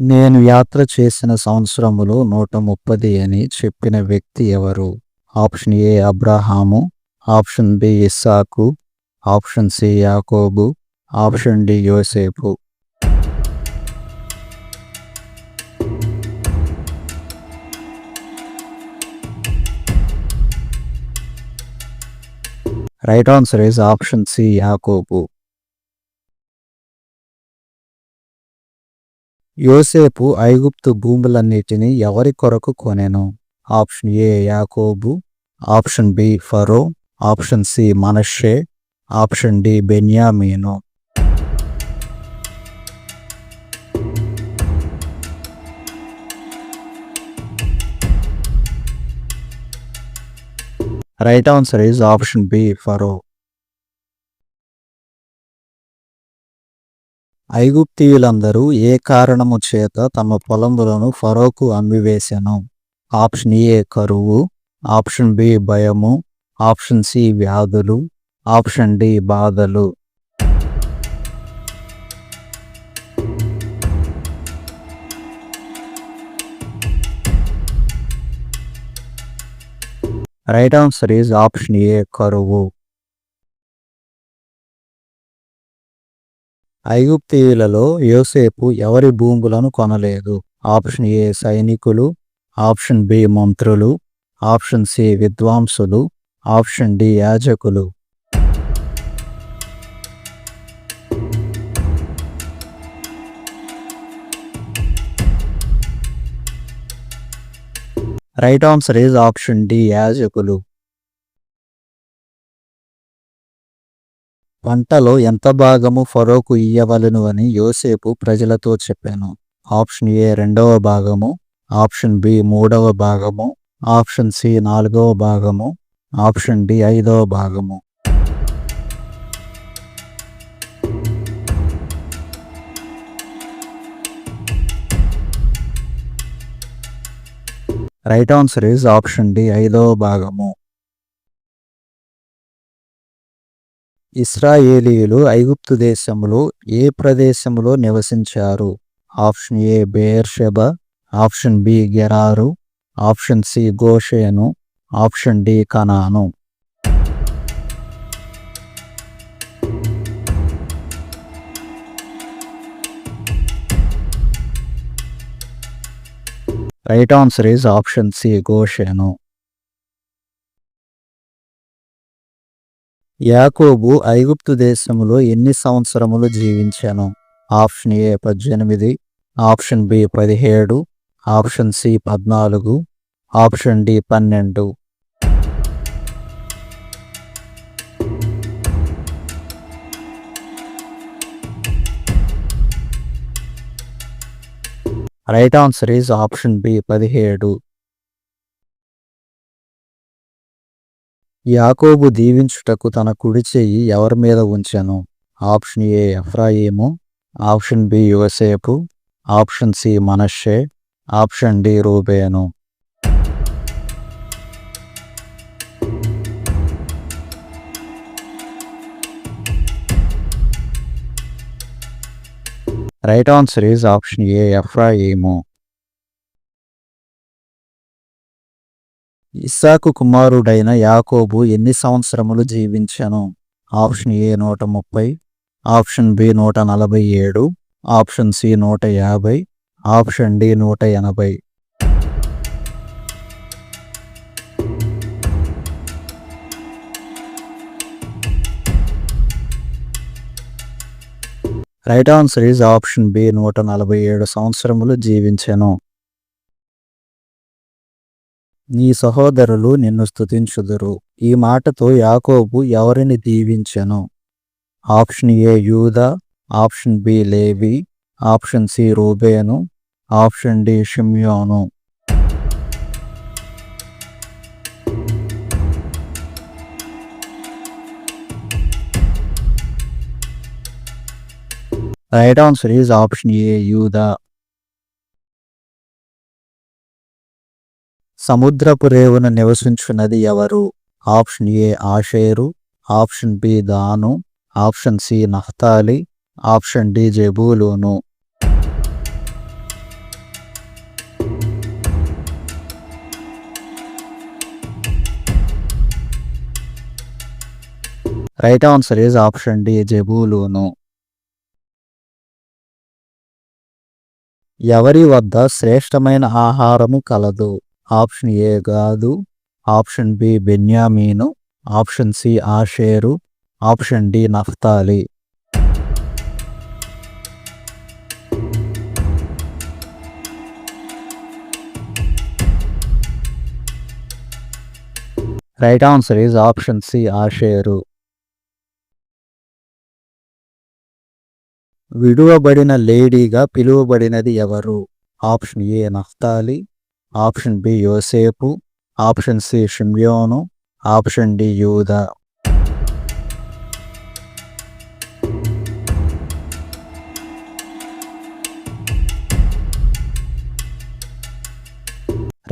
నేను యాత్ర చేసిన సంవత్సరములు నూట ముప్పది అని చెప్పిన వ్యక్తి ఎవరు? Option A Abraham option B Isaac option C యాకోబు ఆప్షన్ డి యోసేపు. Right answer is option C యాకోబు. యోసేపు ఐగుప్తు భూములన్నిటిని ఎవరి కొరకు కొనెను? ఆప్షన్ ఏ యాకోబు ఆప్షన్ బి ఫరో ఆప్షన్ సి మనషే ఆప్షన్ డి బెన్యామీను. Right answer is option B ఫరో. ఐగుప్తీయులందరూ ఏ కారణము చేత తమ పొలములను ఫరోకు అమ్మివేశాను ఆప్షన్ ఏ కరువు. ఆప్షన్ బి భయము. ఆప్షన్ సి వ్యాధులు. ఆప్షన్ డి బాధలు. Right answer is option A కరువు. ఐగుప్తీయులలో యోసేపు ఎవరి భూములను కొనలేదు? ఆప్షన్ ఏ సైనికులు ఆప్షన్ బి మంత్రులు ఆప్షన్ సి విద్వాంసులు ఆప్షన్ డి యాజకులు. Right answer is option D యాజకులు. పంటలో ఎంత భాగము ఫరోకు ఇయ్యవలను అని యోసేపు ప్రజలతో చెప్పాను. ఆప్షన్ ఏ రెండవ భాగము ఆప్షన్ బి మూడవ భాగము ఆప్షన్ సి నాలుగవ భాగము ఆప్షన్ డి ఐదవ భాగము. Right answer is option D ఐదవ భాగము. ఇస్రాయేలీలు ఐగుప్తు దేశములో ఏ ప్రదేశములో నివసించారు? ఆప్షన్ ఏ బేర్షెబ ఆప్షన్ బి గెరారు ఆప్షన్ సి గోషేను option D Canaan. Right answer is option C గోషేను. యాకోబు ఐగుప్తు దేశములో ఎన్ని సంవత్సరములు జీవించాను? ఆప్షన్ ఏ పద్దెనిమిది ఆప్షన్ బి పదిహేడు ఆప్షన్ సి పద్నాలుగు ఆప్షన్ డి పన్నెండు. Right answer is option B పదిహేడు. యాకోబు దీవించుటకు తన కుడి చెయ్యి ఎవరి మీద ఉంచాను? ఆప్షన్ ఏ ఎఫ్రాయిము ఆప్షన్ బి యువసేపు ఆప్షన్ సి మనషే option D Reuben. Right answer is option A ఎఫ్రాయిము. ఇస్సాకు కుమారుడైన యాకోబు ఎన్ని సంవత్సరములు జీవించను? ఆప్షన్ ఏ నూట ముప్పై ఆప్షన్ బి నూట నలభై ఏడు ఆప్షన్ సి నూట యాభై ఆప్షన్ డి నూట ఎనభై. Right answer is option B నూట నలభై ఏడు సంవత్సరములు జీవించెను. నీ సహోదరులు నిన్ను స్థుతించుదురు ఈ మాటతో యాకోబు ఎవరిని దీవించెను? ఆప్షన్ ఏ యూదా ఆప్షన్ బి లేవి ఆప్షన్ సి రూబేను option D షిమ్యోను. Right answer is option A యూదా సముద్రపు రేవున నివసించున్నది ఎవరు? ఆప్షన్ ఏ ఆషేరు ఆప్షన్ బి దాను ఆప్షన్ సి నహతాలి option D జబూలును. Right answer is option D జబూలును ఎవరి వద్ద శ్రేష్టమైన ఆహారము కలదు. ఆప్షన్ ఏ గాదు ఆప్షన్ బి బెన్యామీను. ఆప్షన్ సి ఆషేరు. Option D Naphtali. Right answer is option C Asher. విడువబడిన లేడీగా పిలువబడినది ఎవరు? ఆప్షన్ ఏ నఫ్తాలి. ఆప్షన్ బి యోసేపు ఆప్షన్ సి షిమ్యోను ఆప్షన్ డి యూదా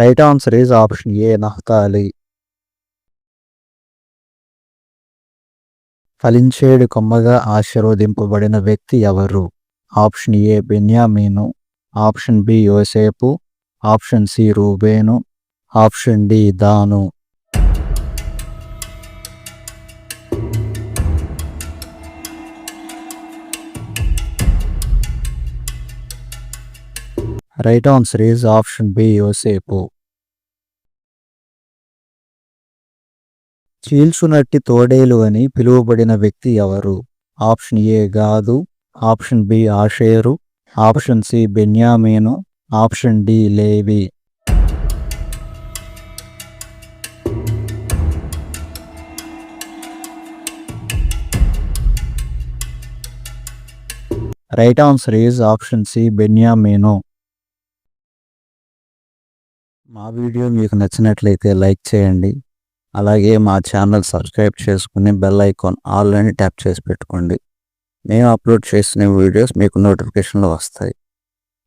right answer is option A నహతాలి. ఫలించేడు కొమ్మగా ఆశీర్వదింపబడిన వ్యక్తి ఎవరు? ఆప్షన్ ఏ బెన్యామీను ఆప్షన్ బి యోసేపు ఆప్షన్ సి రూబేను option D Dan. Right answer is option B యోసేపు. చీల్చునట్టి తోడేలు అని పిలువబడిన వ్యక్తి ఎవరు? ఆప్షన్ ఏ గాదు ఆప్షన్ బి ఆషేరు ఆప్షన్ సి బెన్యామీను option D Levi. Right answer is option C బెన్యామీను. మా వీడియో మీకు నచ్చినట్లయితే లైక్ చేయండి. అలాగే మా ఛానల్ సబ్స్క్రైబ్ చేసుకుని బెల్ ఐకాన్ ఆల్ అని ట్యాప్ చేసి పెట్టుకోండి. మేము అప్లోడ్ చేసిన వీడియోస్ మీకు నోటిఫికేషన్లో వస్తాయి.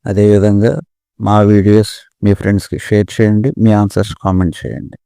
అదేవిధంగా మా వీడియోస్ మీ ఫ్రెండ్స్కి షేర్ చేయండి మీ ఆన్సర్స్ కామెంట్ చేయండి.